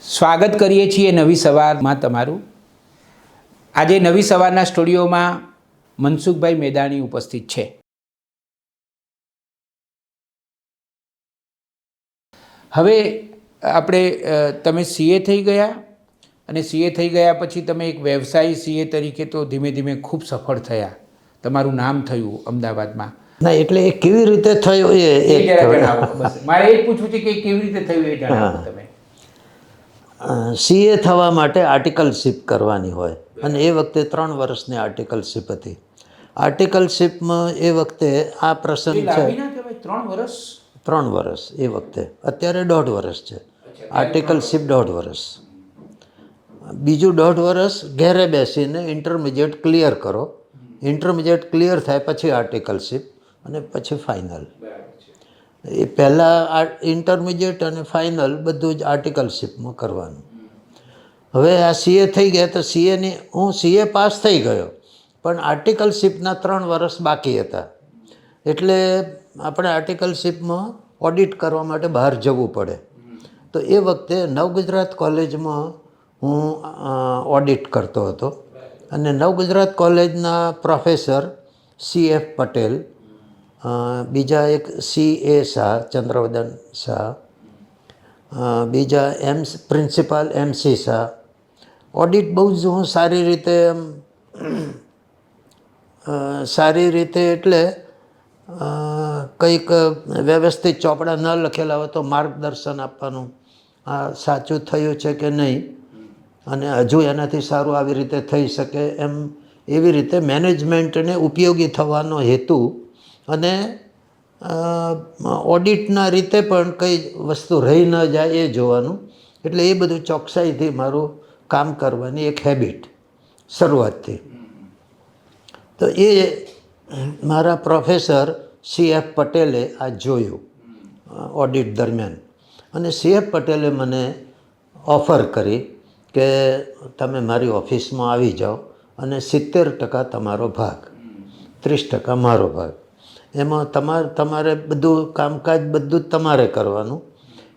સ્વાગત કરીએ છીએ નવી સવારમાં તમારું. આજે નવી સવારના સ્ટુડિયોમાં મનસુખભાઈ મેદાણી ઉપસ્થિત છે. હવે આપણે તમે સીએ થઈ ગયા અને સીએ થઈ ગયા પછી તમે એક વ્યવસાયી સીએ તરીકે તો ધીમે ધીમે ખૂબ સફળ થયા. તમારું નામ થયું અમદાવાદમાં. ના એટલે એ કેવી રીતે થયું એ મારે એ પૂછવું છે કે કેવી રીતે થયું એ જણાવો તમે. સીએ થવા માટે આર્ટિકલશીપ કરવાની હોય. અને એ વખતે ત્રણ વર્ષની આર્ટિકલશીપ હતી. આર્ટિકલશીપમાં એ વખતે આ પ્રસંગ છે. ત્રણ વર્ષ? ત્રણ વર્ષ એ વખતે. અત્યારે દોઢ વર્ષ છે. આર્ટિકલશીપ દોઢ વર્ષ. બીજું દોઢ વર્ષ ઘેરે બેસીને ઇન્ટરમીડિયેટ ક્લિયર કરો. ઇન્ટરમીડિયેટ ક્લિયર થાય પછી આર્ટિકલશીપ અને પછી ફાઇનલ. એ પહેલાં આ ઇન્ટરમીડિયેટ અને ફાઇનલ બધું જ આર્ટિકલશીપમાં કરવાનું. હવે આ સીએ થઈ ગયા તો સીએની હું સીએ પાસ થઈ ગયો, પણ આર્ટિકલશીપના ત્રણ વર્ષ બાકી હતા. એટલે આપણે આર્ટિકલશીપમાં ઓડિટ કરવા માટે બહાર જવું પડે. તો એ વખતે નવગુજરાત કોલેજમાં હું ઓડિટ કરતો હતો. અને નવગુજરાત કોલેજના પ્રોફેસર સી એફ પટેલ બીજા એક સી એ શાહ ચંદ્રવદન શાહ. બીજા M principal M C Shah. Audit બહુ જ હું સારી રીતે એમ, સારી રીતે એટલે કંઈક વ્યવસ્થિત ચોપડા ન લખેલા હોય તો માર્ગદર્શન આપવાનું આ સાચું થયું છે કે નહીં? અને હજુ એનાથી સારું આવી રીતે થઈ શકે એમ એવી રીતે મેનેજમેન્ટને ઉપયોગી થવાનો હેતુ અને ઓડિટના રીતે પણ કઈ વસ્તુ રહી ન જાય એ જોવાનું. એટલે એ બધું ચોકસાઈથી મારું કામ કરવાની એક હેબિટ શરૂઆતથી. તો એ મારા પ્રોફેસર સી એફ પટેલે આ જોયું, ઓડિટ દરમિયાન. અને સી એફ પટેલે મને ઓફર કરી કે તમે મારી ઓફિસમાં આવી જાઓ અને સિત્તેર ટકા તમારો ભાગ, ત્રીસ ટકા મારો ભાગ. એમાં તમારે તમારે બધું કામકાજ બધું જ તમારે કરવાનું.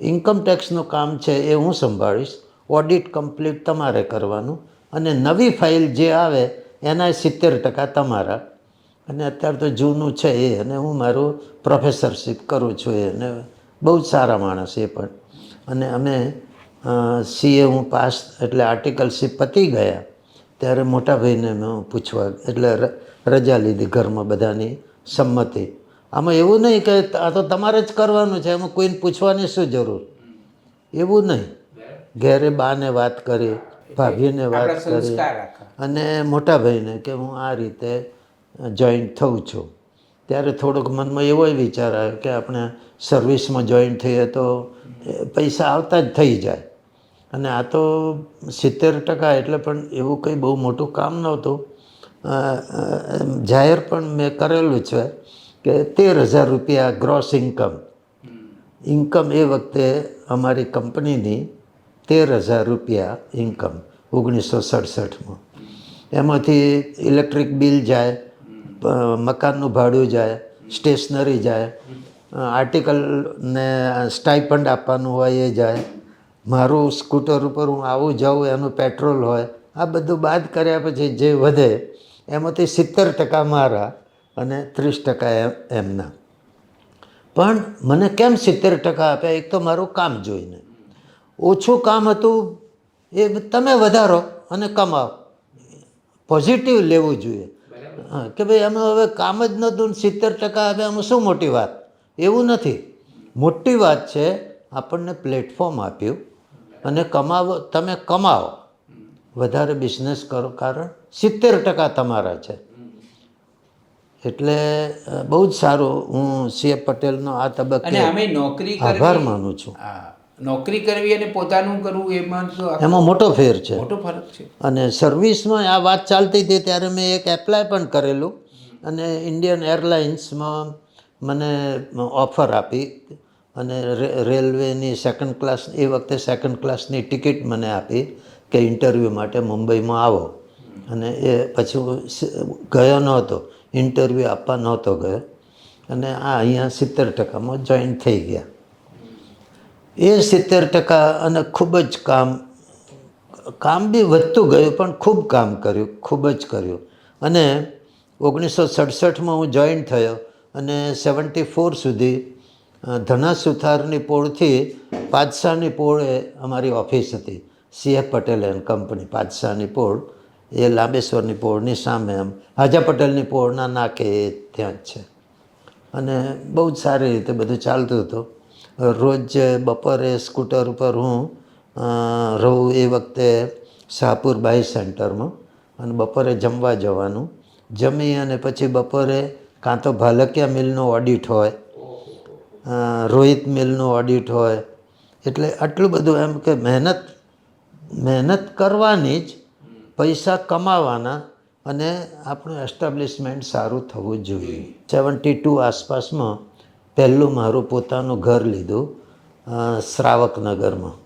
ઇન્કમ ટેક્સનું કામ છે એ હું સંભાળીશ. ઓડિટ કમ્પ્લીટ તમારે કરવાનું. અને નવી ફાઇલ જે આવે, એના સિત્તેર ટકા તમારા. અને અત્યારે તો જૂનું છે એ, અને હું મારું પ્રોફેસરશીપ કરું છું એ, અને બહુ જ સારા માણસ એ પણ. અને અમે સીએ હું પાસ, એટલે આર્ટિકલશીપ પતી ગયા. ત્યારે મોટા ભાઈને મેં પૂછવા, એટલે રજા લીધી ઘરમાં બધાની. સંમતિ. આમાં એવું નહીં કે આ તો તમારે જ કરવાનું છે એમાં કોઈને પૂછવાની શું જરૂર? એવું નહીં. ઘેરે બાને વાત કરી ભાભીને વાત કરી અને મોટા ભાઈને કે હું આ રીતે જોઈન્ટ થઉં છું. ત્યારે થોડોક મનમાં એવો વિચાર આવ્યો કે આપણે સર્વિસમાં જોઈન્ટ થઈએ તો પૈસા આવતા જ થઈ જાય. અને આ તો સિત્તેર ટકા એટલે પણ એવું કંઈ બહુ મોટું કામ નહોતું. જાહેર પણ મેં કરેલું છે કે તેર હજાર રૂપિયા ગ્રોસ ઇન્કમ ઇન્કમ એ વખતે અમારી કંપનીની તેર હજાર રૂપિયા ઇન્કમ ઓગણીસો સડસઠમાં. એમાંથી ઇલેક્ટ્રિક બિલ જાય મકાનનું ભાડું જાય સ્ટેશનરી જાય આર્ટિકલને સ્ટાઇપન્ડ આપવાનું હોય એ જાય. મારું સ્કૂટર ઉપર હું આવું જાઉં, એનું પેટ્રોલ હોય, આ બધું બાદ કર્યા પછી જે વધે એમાંથી સિત્તેર ટકા મારા અને ત્રીસ ટકા એમ- એમના. પણ મને કેમ સિત્તેર ટકા આપ્યા? એક તો મારું કામ જોઈને. ઓછું કામ હતું, એ તમે વધારો અને કમાવ પોઝિટિવ લેવું જોઈએ. હા, કે ભાઈ અમે હવે કામ જ નહોતું સિત્તેર ટકા આપ્યા, આમાં શું મોટી વાત? એવું નથી. મોટી વાત છે, આપણને પ્લેટફોર્મ આપ્યું અને કમાવો, તમે કમાવો વધારે બિઝનેસ કરો, કારણ સિત્તેર ટકા તમારા છે. એટલે બહુ જ સારું હું સીએ પટેલનો આ તબક્કે અમે નોકરી આભાર માનું છું. નોકરી કરવી અને પોતાનું કરવું એમાં તો એમાં મોટો ફેર છે. મોટો ફરક છે. અને સર્વિસમાં આ વાત ચાલતી હતી ત્યારે મેં એક એપ્લાય પણ કરેલું. અને ઇન્ડિયન એરલાઇન્સમાં મને ઓફર આપી. અને રેલવેની સેકન્ડ ક્લાસ એ વખતે સેકન્ડ ક્લાસની ટિકિટ મને આપી કે ઇન્ટરવ્યૂ માટે મુંબઈમાં આવો. અને એ પછી હું ગયો નહોતો ઇન્ટરવ્યૂ આપવા નહોતો ગયો. અને આ અહીંયા સિત્તેર ટકામાં જોઈન થઈ ગયા. એ સિત્તેર ટકા અને ખૂબ જ કામ કામ બી વધતું ગયું, પણ ખૂબ કામ કર્યું, ખૂબ જ કર્યું. અને ઓગણીસો સડસઠમાં હું જોઈન થયો અને સેવન્ટી ફોર સુધી ધના સુથારની પોળથી પાદશાહની પોળે અમારી ઓફિસ હતી C F Patel and company પાદશાહની પોળ. એ લાંબેશ્વરની પોળની સામે આમ હાજા પટેલની પોળના નાકે એ ત્યાં જ છે. અને બહુ જ સારી રીતે બધું ચાલતું હતું. રોજ બપોરે સ્કૂટર ઉપર હું રહું એ વખતે શાહપુર બાઈ સેન્ટરમાં અને બપોરે જમવા જવાનું. જમી અને પછી બપોરે કાં તો ભાલકિયા મિલનો ઓડિટ હોય રોહિત મિલનું ઓડિટ હોય, એટલે આટલું બધું એમ કે મહેનત મહેનત કરવાની જ પૈસા કમાવાના અને આપણું એસ્ટાબ્લિશમેન્ટ સારું થવું જોઈએ. સેવન્ટી ટુ આસપાસમાં પહેલું મારું પોતાનું ઘર લીધું શ્રાવકનગરમાં.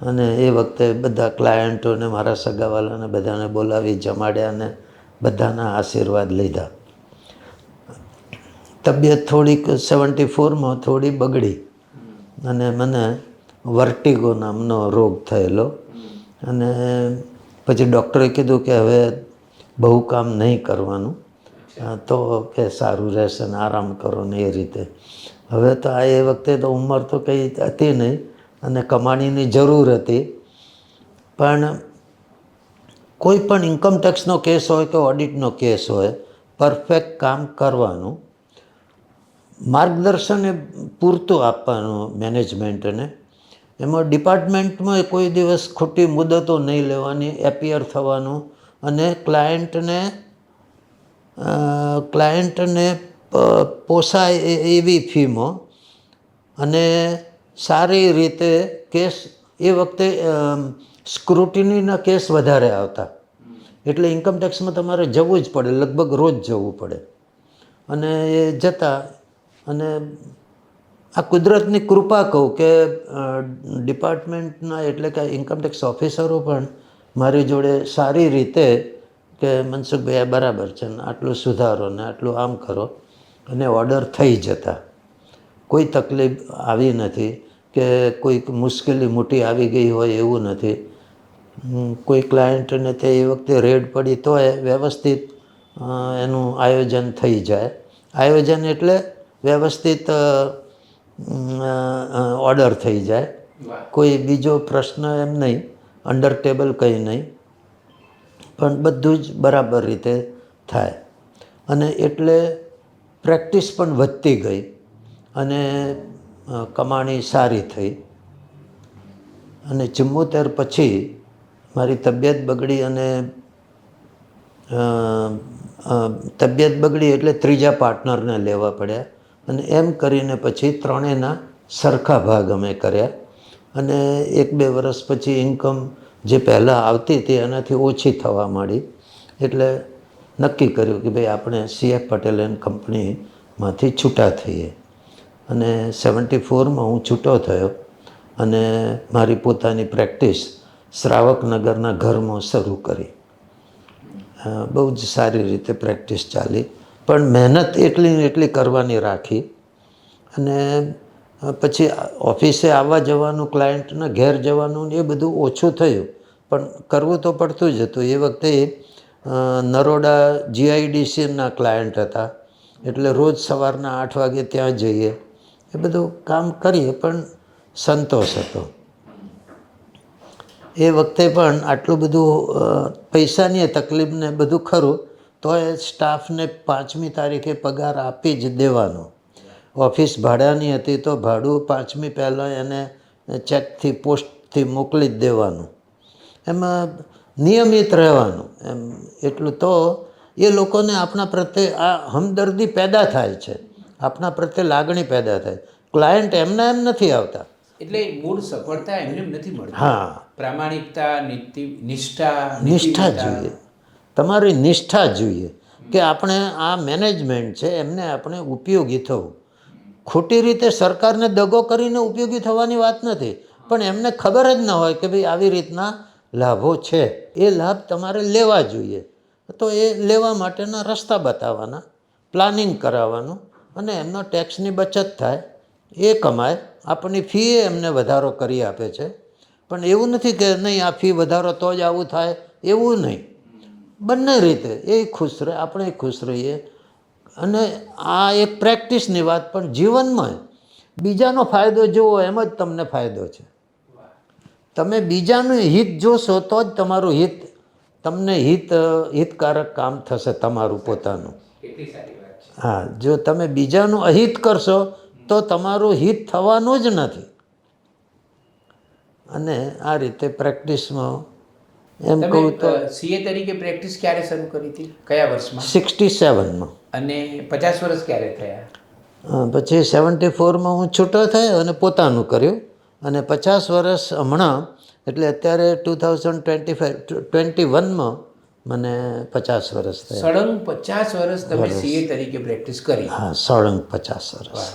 અને એ વખતે બધા ક્લાયન્ટોને મારા સગાવાલાને બધાને બોલાવી, જમાડ્યા અને બધાના આશીર્વાદ લીધા. તબિયત થોડીક સેવન્ટી ફોરમાં થોડી બગડી અને મને વર્ટિગો નામનો રોગ થયેલો. અને પછી ડૉક્ટરે કીધું કે હવે બહુ કામ નહીં કરવાનું. તો કે સારું રહેશે ને આરામ કરો ને એ રીતે. હવે તો આ એ વખતે તો ઉંમર તો કંઈ હતી નહીં અને કમાણીની જરૂર હતી. પણ કોઈ પણ ઇન્કમ કેસ હોય કે ઓડિટનો કેસ હોય પરફેક્ટ કામ કરવાનું. માર્ગદર્શન એ પૂરતું આપવાનું મેનેજમેન્ટને એમાં ડિપાર્ટમેન્ટમાં કોઈ દિવસ ખોટી મુદતો નહીં લેવાની એપિયર થવાનું અને ક્લાયન્ટને ક્લાયન્ટને પોસાય એવી ફીમાં અને સારી રીતે કેસ એ વખતે સ્ક્રુટિનીના કેસ વધારે આવતા. એટલે ઇન્કમટેક્સમાં તમારે જવું જ પડે, લગભગ રોજ જવું પડે. અને એ જતા અને આ કુદરતની કૃપા કહું કે ડિપાર્ટમેન્ટના એટલે કે ઇન્કમટેક્સ ઓફિસરો પણ મારી જોડે સારી રીતે કે, મનસુખભાઈ, આ બરાબર છે ને, આટલું સુધારો ને આટલું આમ કરો અને ઓર્ડર થઈ જતા. કોઈ તકલીફ આવી નથી કે, કોઈક મુશ્કેલી મોટી આવી ગઈ હોય એવું નથી. કોઈ ક્લાયન્ટને તે એ વખતે રેડ પડી તોય વ્યવસ્થિત એનું આયોજન થઈ જાય. આયોજન એટલે વ્યવસ્થિત ઓર્ડર થઈ જાય. કોઈ બીજો પ્રશ્ન એમ નહીં. અંડર ટેબલ કંઈ નહીં. પણ બધું જ બરાબર રીતે થાય. અને એટલે પ્રેક્ટિસ પણ વધતી ગઈ. અને કમાણી સારી થઈ. અને ચુમ્મોતેર પછી મારી તબિયત બગડી અને તબિયત બગડી એટલે ત્રીજા પાર્ટનરને લેવા પડ્યા. અને એમ કરીને પછી ત્રણેયના સરખા ભાગ અમે કર્યા. અને એક બે વર્ષ પછી ઇન્કમ જે પહેલાં આવતી હતી એનાથી ઓછી થવા માંડી. એટલે નક્કી કર્યું કે ભાઈ આપણે સીએફ પટેલ એન્ડ કંપનીમાંથી છૂટા થઈએ. અને સેવન્ટી ફોરમાં હું છૂટો થયો. અને મારી પોતાની પ્રેક્ટિસ શ્રાવકનગરના ઘરમાં શરૂ કરી. બહુ જ સારી રીતે પ્રેક્ટિસ ચાલી. પણ મહેનત એટલી એટલી કરવાની રાખી અને પછી ઓફિસે આવવા જવાનું, ક્લાયન્ટના ઘેર જવાનું એ બધું ઓછું થયું. પણ કરવું તો પડતું જ હતું. એ વખતે નરોડા જીઆઈડીસીના ક્લાયન્ટ હતા. એટલે રોજ સવારના આઠ વાગે ત્યાં જઈએ. એ બધું કામ કરીએ, પણ સંતોષ હતો. એ વખતે પણ આટલું બધું પૈસાની તકલીફને બધું ખરું તો એ સ્ટાફને પાંચમી તારીખે પગાર આપી જ દેવાનો. ઓફિસ ભાડાની હતી તો ભાડું પાંચમી પહેલાં એને ચેકથી પોસ્ટથી મોકલી જ દેવાનું. એમાં નિયમિત રહેવાનું. એમ એટલું તો એ લોકોને આપણા પ્રત્યે આ હમદર્દી પેદા થાય છે. આપણા પ્રત્યે લાગણી પેદા થાય. ક્લાયન્ટ એમના એમ નથી આવતા. એટલે મૂળ સફળતા એમને એમ નથી મળતી. હા. પ્રામાણિકતા નીતિ નિષ્ઠા નિષ્ઠા. જોઈએ. તમારી નિષ્ઠા જોઈએ કે આપણે આ મેનેજમેન્ટ છે, એમને આપણે ઉપયોગી થવું. ખોટી રીતે સરકારને દગો કરીને ઉપયોગી થવાની વાત નથી, પણ એમને ખબર જ ન હોય કે ભાઈ આવી રીતના લાભો છે. એ લાભ તમારે લેવા જોઈએ. તો એ લેવા માટેના રસ્તા બતાવવાના, પ્લાનિંગ કરાવવાનું અને એમનો ટેક્સની બચત થાય. એ કમાય આપણી ફી એમને વધારો કરી આપે છે. પણ એવું નથી કે નહીં, આ ફી વધારો તો જ આવું થાય, એવું નહીં. બંને રીતે એ ખુશ રહે આપણે ખુશ રહીએ. અને આ એક પ્રેક્ટિસની વાત પણ જીવનમાં બીજાનો ફાયદો જોવો એમ જ તમને ફાયદો છે. તમે બીજાનું હિત જોશો તો જ તમારું હિત તમને હિત હિતકારક કામ થશે તમારું પોતાનું. હા જો તમે બીજાનું અહિત કરશો તો તમારું હિત થવાનું જ નથી. અને આ રીતે પ્રેક્ટિસમાં એમ કહું તો સીએ તરીકે પ્રેક્ટિસ ક્યારે શરૂ કરી હતી? કયા વર્ષમાં? સિક્સટી સેવનમાં અને પચાસ વર્ષ ક્યારે થયા? પછી સેવન્ટી ફોરમાં હું છૂટો થયો અને પોતાનું કર્યું. અને પચાસ વર્ષ હમણાં એટલે અત્યારે two thousand twenty five twenty વનમાં મને પચાસ વર્ષ થયા. સળંગ પચાસ વર્ષ તમે સીએ તરીકે પ્રેક્ટિસ કરી. હા સળંગ પચાસ વર્ષ.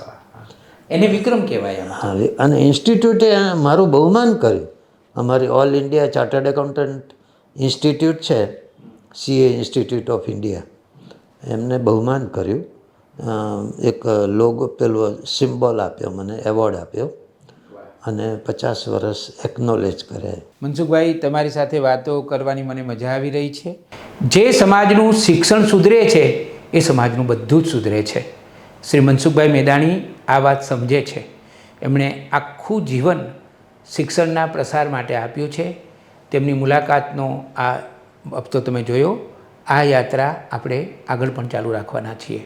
એને વિક્રમ કહેવાય હા અને ઇન્સ્ટિટ્યૂટે મારું બહુમાન કર્યું. અમારી all India chartered accountant institute છે સીએ ઇન્સ્ટિટ્યૂટ ઓફ ઇન્ડિયા એમને બહુમાન કર્યું. એક લોગો પેલો સિમ્બોલ આપ્યો, મને એવોર્ડ આપ્યો અને પચાસ વર્ષ એકનોલેજ કર્યા. મનસુખભાઈ, તમારી સાથે વાતો કરવાની મને મજા આવી રહી છે. જે સમાજનું શિક્ષણ સુધરે છે, એ સમાજનું બધું જ સુધરે છે. શ્રી મનસુખભાઈ મેદાણી આ વાત સમજે છે. એમણે આખું જીવન શિક્ષણના પ્રસાર માટે આપ્યું છે. તેમની મુલાકાતનો આ હપ્તો તમે જોયો. આ યાત્રા આપણે આગળ પણ ચાલુ રાખવાના છીએ.